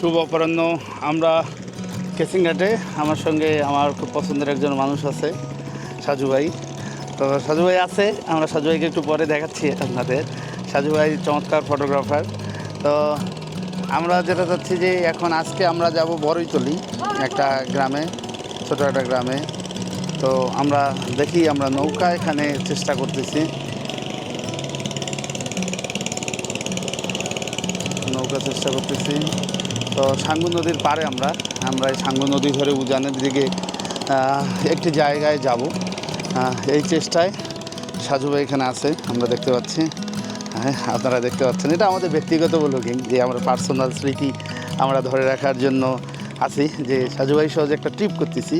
শুভ অপরাহ্ন। আমরা কেসিংঘাটে আমার সঙ্গে আমার খুব পছন্দের একজন মানুষ আছে, সাজু ভাই। তো সাজু ভাই আছে, আমরা সাজু ভাইকে একটু পরে দেখাচ্ছি আপনাদের। সাজু ভাই চমৎকার ফটোগ্রাফার তো আমরা যেটা চাচ্ছি যে এখন আজকে আমরা যাব বড়ইতলি, একটা গ্রামে, ছোটো একটা গ্রামে। তো আমরা দেখি, আমরা নৌকা এখানে চেষ্টা করতেছি। নৌকা চেষ্টা করতেছি। তো সাঙ্গু নদীর পারে আমরা আমরা এই সাঙ্গু নদী ধরে উজানের দিকে একটি জায়গায় যাব। এই চেষ্টায় সাজু ভাই এখানে আছে, আমরা দেখতে পাচ্ছি। হ্যাঁ আপনারা দেখতে পাচ্ছেন। এটা আমাদের ব্যক্তিগত ব্লগিং যে আমরা পার্সোনাল স্মৃতি আমরা ধরে রাখার জন্য আছি, যে সাজু সহজে একটা ট্রিপ করতেছি।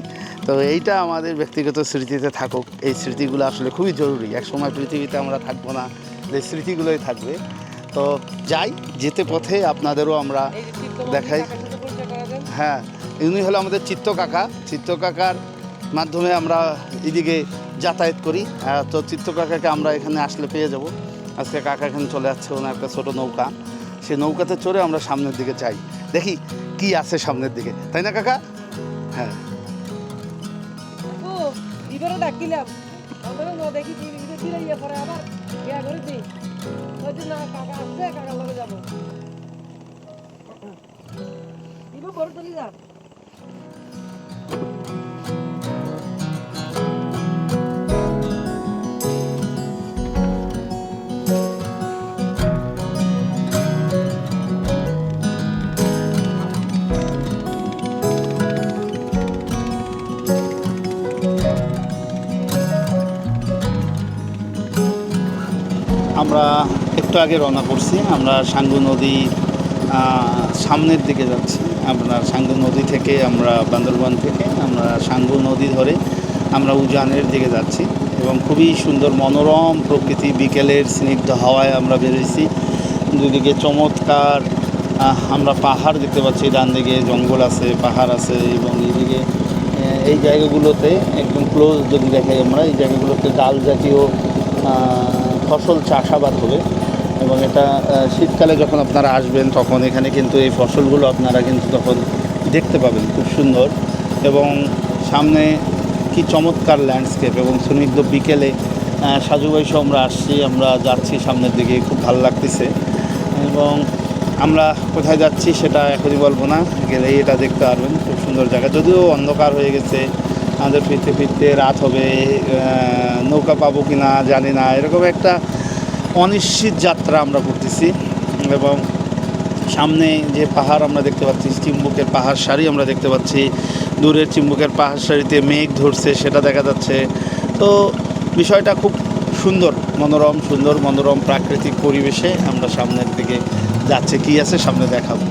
তো এইটা আমাদের ব্যক্তিগত স্মৃতিতে থাকুক। এই স্মৃতিগুলো আসলে খুবই জরুরি। একসময় পৃথিবীতে আমরা থাকব না, যে স্মৃতিগুলোই থাকবে। তো যাই যেতে পথে আপনাদেরও আমরা দেখাই হ্যাঁ উনি হলো আমাদের চিত্ত কাকা চিত্ত কাকার মাধ্যমে আমরা এদিকে যাতায়াত করি তো চিত্ত কাকাকে আমরা এখানে আসলে পেয়ে যাব আজকে কাকা এখানে চলে যাচ্ছে ওনার একটা ছোটো নৌকা সেই নৌকাতে চড়ে আমরা সামনের দিকে যাই দেখি কি আছে সামনের দিকে তাই না কাকা হ্যাঁ ডাকিলাম দেখি ইয়ে আবার যাব। আমরা একটু আগে রওনা করছি। আমরা সাঙ্গু নদী সামনের দিকে যাচ্ছি। আপনার সাঙ্গু নদী থেকে আমরা বান্দরবান থেকে আমরা সাঙ্গু নদী ধরে আমরা উজানের দিকে যাচ্ছি এবং খুবই সুন্দর মনোরম প্রকৃতি। বিকেলের স্নিগ্ধ হাওয়ায় আমরা বেরিয়েছি। দুদিকে চমৎকার আমরা পাহাড় দেখতে পাচ্ছি। ডান দিকে জঙ্গল আছে, পাহাড় আছে এবং এইদিকে এই জায়গাগুলোতে একদম ক্লোজ যদি দেখাই আমরা, এই জায়গাগুলোতে ডাল জাতীয় ফসল চাষাবাদ হবে এবং এটা শীতকালে যখন আপনারা আসবেন তখন এখানে কিন্তু এই ফসলগুলো আপনারা কিন্তু তখন দেখতে পাবেন খুব সুন্দর এবং সামনে কি চমৎকার ল্যান্ডস্কেপ এবং স্নিগ্ধ বিকেলে সাজুবাই সহ আমরা আসছি, আমরা যাচ্ছি সামনের দিকে, খুব ভালো লাগতেছে। এবং আমরা কোথায় যাচ্ছি সেটা এখনই বলব না, গেলেই এটা দেখতে পারবেন, খুব সুন্দর জায়গা, যদিও অন্ধকার হয়ে গেছে আমাদের ফিরতে ফিরতে রাত হবে নৌকা পাবো কি না জানি না, এরকম একটা অনিশ্চিত যাত্রা আমরা করতেছি এবং সামনে যে পাহাড় আমরা দেখতে পাচ্ছি, চিম্বুকের পাহাড় সারি আমরা দেখতে পাচ্ছি, দূরের চিম্বুকের পাহাড় সারিতে মেঘ ধরছে, সেটা দেখা যাচ্ছে। তো বিষয়টা খুব সুন্দর, মনোরম সুন্দর, মনোরম প্রাকৃতিক পরিবেশে আমরা সামনের দিকে যাচ্ছে, কি আছে সামনে দেখাবো।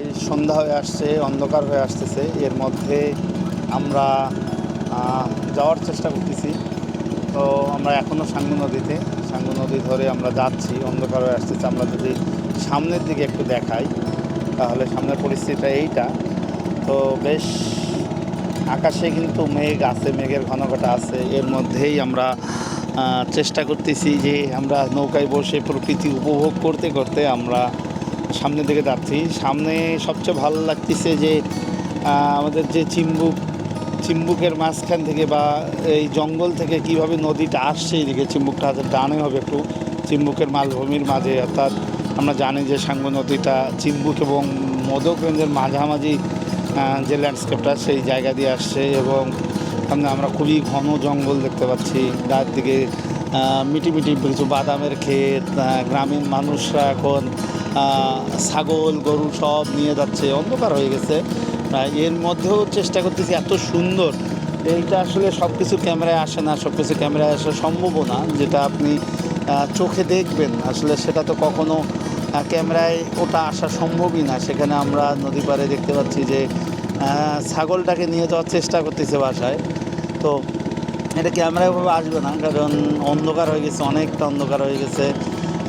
প্রায় সন্ধ্যা হয়ে আসছে, অন্ধকার হয়ে আসতেছে। এর মধ্যে আমরা যাওয়ার চেষ্টা করতেছি। তো আমরা এখনও সাঙ্গু নদীতে, সাঙ্গু নদী ধরে আমরা যাচ্ছি, অন্ধকার হয়ে আসতেছে। আমরা যদি সামনের দিকে একটু দেখাই, তাহলে সামনের পরিস্থিতিটা এইটা। তো বেশ, আকাশে কিন্তু মেঘ আছে, মেঘের ঘনঘটা আছে। এর মধ্যেই আমরা চেষ্টা করতেছি যে আমরা নৌকায় বসে প্রকৃতি উপভোগ করতে করতে আমরা সামনের দিকে যাচ্ছি। সামনে সবচেয়ে ভালো লাগতেছে যে আমাদের যে চিম্বুক, চিম্বুকের মাঝখান থেকে বা এই জঙ্গল থেকে কীভাবে নদীটা আসছে এইদিকে চিম্বুকটা হাতে ডানে হবে একটু। চিম্বুকের মালভূমির মাঝে, অর্থাৎ আমরা জানি যে সাঙ্গু নদীটা চিম্বুক এবং মদকগঞ্জের মাঝামাঝি যে ল্যান্ডস্কেপটা সেই জায়গা দিয়ে আসছে এবং সামনে আমরা খুবই ঘন জঙ্গল দেখতে পাচ্ছি। তার দিকে মিটি মিটি কিছু বাদামের ক্ষেত গ্রামীণ মানুষরা এখন ছাগল, গরু সব নিয়ে যাচ্ছে, অন্ধকার হয়ে গেছে। এর মধ্যেও চেষ্টা করতেছি এত সুন্দর। এইটা আসলে সব কিছু ক্যামেরায় আসে না সব কিছু ক্যামেরায় আসা সম্ভবও না, যেটা আপনি চোখে দেখবেন। আসলে সেটা তো কখনো ক্যামেরায় ওটা আসা সম্ভবই না। সেখানে আমরা নদী পাড়ে দেখতে পাচ্ছি যে ছাগলটাকে নিয়ে যাওয়ার চেষ্টা করতেছে বাসায়। তো এটা ক্যামেরায় ভাবে আসবে না, কারণ অন্ধকার হয়ে গেছে, অনেকটা অন্ধকার হয়ে গেছে।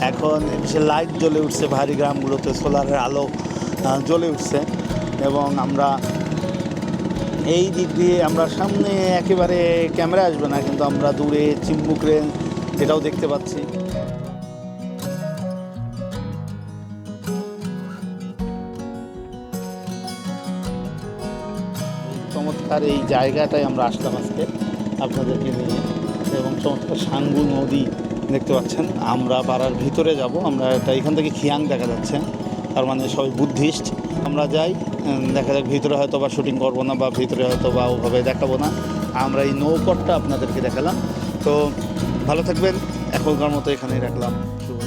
এখন সে লাইট জ্বলে উঠছে ভারী গ্রামগুলোতে, সোলারের আলো জ্বলে উঠছে। এবং আমরা এই দিক দিয়ে আমরা সামনে একেবারে ক্যামেরা আসবে না, কিন্তু আমরা দূরে চিম্বুক রেঞ্জ এটাও দেখতে পাচ্ছি। চমৎকার এই জায়গাটায় আমরা আসলাম আজকে। আপনাদেরকে নিয়ে। এবং চমৎকার সাঙ্গু নদী দেখতে পাচ্ছেন। আমরা পাড়ার ভিতরে যাব। আমরা একটা এখান থেকে খিয়াং দেখা যাচ্ছে। তার মানে সবাই বুদ্ধিস্ট। আমরা যাই দেখা যাক ভিতরে হয়তো বা শুটিং করব না বা ভিতরে হয়তো বা ওভাবে দেখাবো না। আমরা এই নৌকটটা আপনাদেরকে দেখালাম। তো ভালো থাকবেন। এখনকার মতো এখানেই রাখলাম। শুভ